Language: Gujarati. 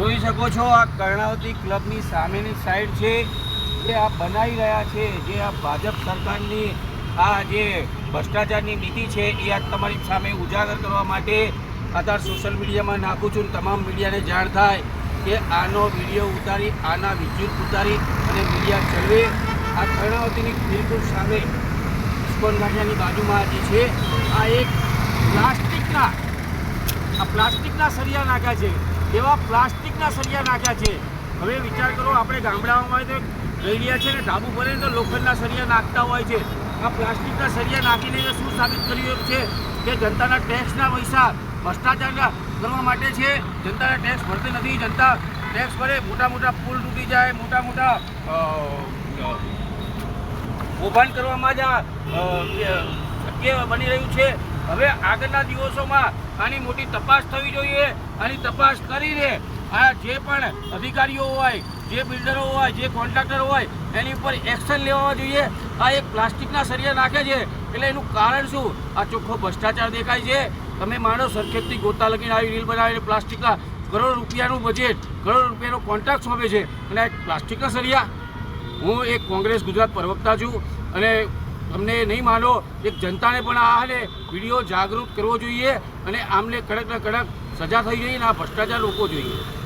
જોઈ શકો છો આ કર્ણાવતી ક્લબની સામેની સાઈડ છે, જે આ બનાવી રહ્યા છે, જે આ ભાજપ સરકારની આ જે ભ્રષ્ટાચારની નીતિ છે, એ આ તમારી સામે ઉજાગર કરવા માટે અત્યારે સોશિયલ મીડિયામાં નાખું છું તમામ મીડિયાને જાણ થાય કે આનો વીડિયો ઉતારી, આના વિદ્યુત ઉતારી અને મીડિયા ચલવે. આ કર્ણાવતીની બિલકુલ સામે ઇસ્કોન ગાંઠિયાની બાજુમાં જે છે, આ એક પ્લાસ્ટિકના, આ પ્લાસ્ટિકના સરિયા નાખ્યા છે. એવા પ્લાસ્ટિકના સળિયા નાખ્યા છે. હવે વિચાર કરો, આપણે ગામડાઓમાં તો રહી રહ્યા છે ને ઢાબુ ભરે તો લોખંડના સળિયા નાખતા હોય છે. આ પ્લાસ્ટિકના સળિયા નાખીને એને શું સાબિત કર્યું છે? કે જનતાના ટેક્સના પૈસા ભ્રષ્ટાચારના કરવા માટે છે. જનતાના ટેક્સ ભરતી નથી. જનતા ટેક્સ ભરે, મોટા મોટા પુલ તૂટી જાય, મોટા મોટા કૌભાંડ કરવામાં જ આ બની રહ્યું છે. હવે આગળના દિવસોમાં આની મોટી તપાસ થવી જોઈએ. આની તપાસ કરીને આ જે પણ અધિકારીઓ હોય, જે બિલ્ડરો હોય, જે કોન્ટ્રાક્ટર હોય, એની ઉપર એક્શન લેવા જોઈએ. આ એક પ્લાસ્ટિકના સરિયા નાખે છે. એટલે એનું કારણ શું? આ ચોખ્ખો ભ્રષ્ટાચાર દેખાય છે. તમે માનો સરખેજથી ગોતા લગીને આવી રીલ બનાવીને પ્લાસ્ટિકના કરોડ રૂપિયાનું બજેટ કરોડ રૂપિયાનો કોન્ટ્રાક્ટ સોંપે છે. અને આ એક પ્લાસ્ટિકના સરિયા હું એક કોંગ્રેસ ગુજરાત પ્રવક્તા છું. અને તમને નહીં માનો, એક જનતાને પણ આ હાલે વીડિયો જાગૃત કરવો જોઈએ અને આમને કડકને કડક સજા થઈ જોઈએ અને આ ભ્રષ્ટાચાર રોકવો જોઈએ.